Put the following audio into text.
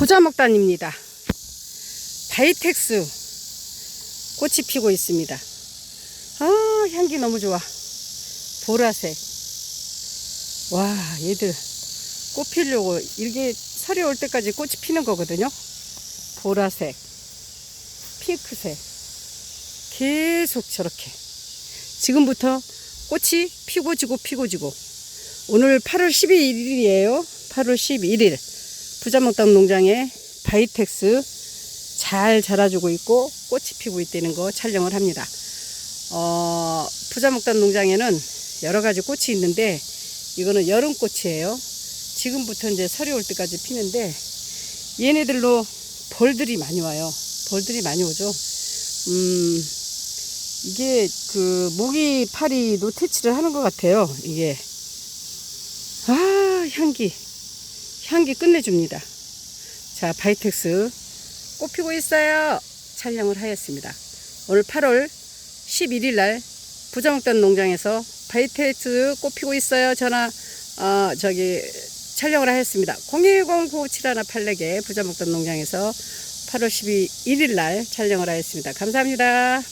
부자목단입니다. 바이텍스 꽃이 피고 있습니다. 아, 향기 너무 좋아. 보라색. 와, 얘들 꽃 피려고 이게 설이 올 때까지 꽃이 피는 거거든요. 보라색, 핑크색. 계속 저렇게. 지금부터 꽃이 피고 지고 피고 지고. 오늘 8월 12일이에요. 8월 11일. 부자목담 농장에 바이텍스 잘 자라주고 있고 꽃이 피고 있다는 거 촬영을 합니다. 어, 부자목담 농장에는 여러 가지 꽃이 있는데 이거는 여름 꽃이에요. 지금부터 이제 설이 올 때까지 피는데 얘네들로 벌들이 많이 와요. 벌들이 많이 오죠. 음, 이게 그 모기 파리 노태치를 하는 것 같아요. 이게 아 향기 향기 끝내줍니다. 자 바이텍스 꽃 피고 있어요. 촬영을 하였습니다. 오늘 8월 11일 날 부정단 농장에서 바이텍스 꽃 피고 있어요. 전화 어, 저기 촬영을 하였습니다. 010-9718-4개 부자목단 농장에서 8월 11일 날 촬영을 하였습니다. 감사합니다.